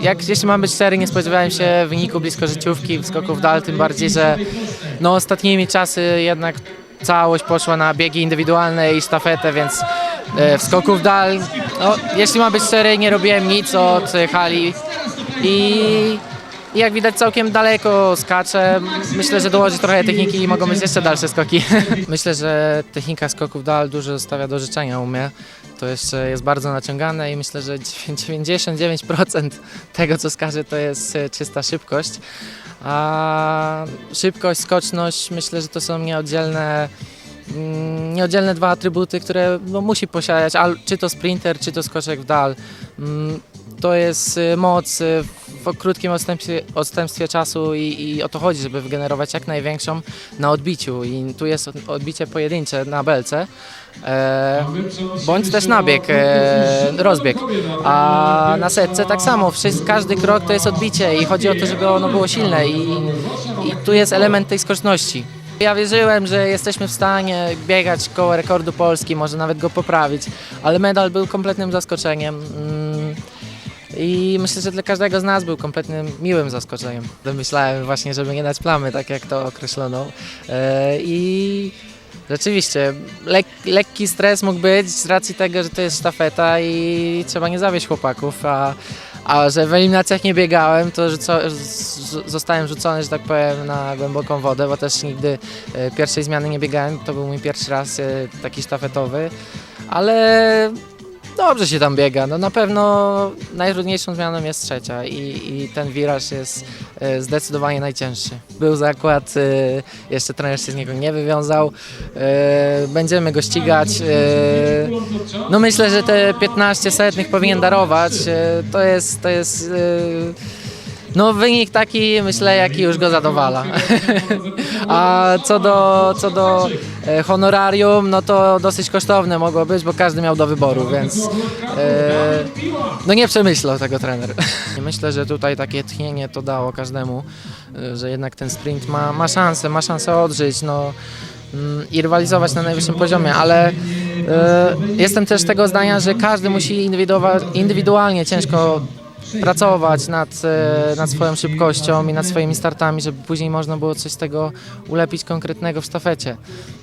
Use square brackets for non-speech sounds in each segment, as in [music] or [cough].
jak jeśli mam być szczery, nie spodziewałem się wyniku blisko życiówki w skoku w dal, tym bardziej, że no ostatnimi czasy jednak całość poszła na biegi indywidualne i sztafetę, więc e, w skoku w dal, no, jeśli mam być szczery, nie robiłem nic od hali i i jak widać całkiem daleko skaczę. Myślę, że dołoży trochę techniki i mogą być jeszcze dalsze skoki. [laughs] Myślę, że technika skoków dal dużo zostawia do życzenia u mnie. To jeszcze jest bardzo naciągane i myślę, że 99% tego co skaczę to jest e, czysta szybkość. A szybkość, skoczność myślę, że to są nieoddzielne mm, nieoddzielne dwa atrybuty, które no, musi posiadać, czy to sprinter, czy to skoczek w dal. Mm, To jest y, moc y, w krótkim odstępstwie, odstępstwie czasu i, i o to chodzi, żeby wygenerować jak największą na odbiciu. I tu jest od- odbicie pojedyncze na belce, e, bądź też nabieg, e, rozbieg. A na setce tak samo, każdy krok to jest odbicie i chodzi o to, żeby ono było silne i, i tu jest element tej skoczności. Ja wierzyłem, że jesteśmy w stanie biegać koło rekordu Polski, może nawet go poprawić, ale medal był kompletnym zaskoczeniem. I myślę, że dla każdego z nas był kompletnym miłym zaskoczeniem. Myślałem właśnie, żeby nie dać plamy, tak jak to określono. E, I rzeczywiście lek, lekki stres mógł być z racji tego, że to jest sztafeta i trzeba nie zawieść chłopaków, a, a że w eliminacjach nie biegałem, to rzuco, zostałem rzucony, że tak powiem, na głęboką wodę, bo też nigdy e, pierwszej zmiany nie biegałem. To był mój pierwszy raz e, taki sztafetowy, ale dobrze się tam biega. No na pewno najtrudniejszą zmianą jest trzecia i, i ten wiraż jest e, zdecydowanie najcięższy. Był zakład, e, jeszcze trener się z niego nie wywiązał. E, Będziemy go ścigać. No myślę, że te 15 setnych powinien darować. To jest, to jest no wynik taki, myślę, jaki już go zadowala. [laughs] A co do, co do e, honorarium, no to dosyć kosztowne mogło być, bo każdy miał do wyboru, więc e, no nie przemyślał tego trener. [laughs] Myślę, że tutaj takie tchnienie to dało każdemu, e, że jednak ten sprint ma, ma szansę, ma szansę odżyć, no mm, i rywalizować na najwyższym poziomie, ale e, jestem też tego zdania, że każdy musi indywidualnie ciężko pracować nad, e, nad swoją szybkością i nad swoimi startami, żeby później można było coś z tego ulepić konkretnego w sztafecie,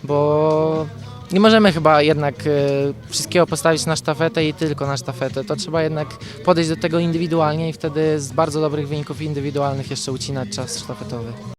bo nie możemy chyba jednak e, wszystkiego postawić na sztafetę i tylko na sztafetę. To trzeba jednak podejść do tego indywidualnie i wtedy z bardzo dobrych wyników indywidualnych jeszcze ucinać czas sztafetowy.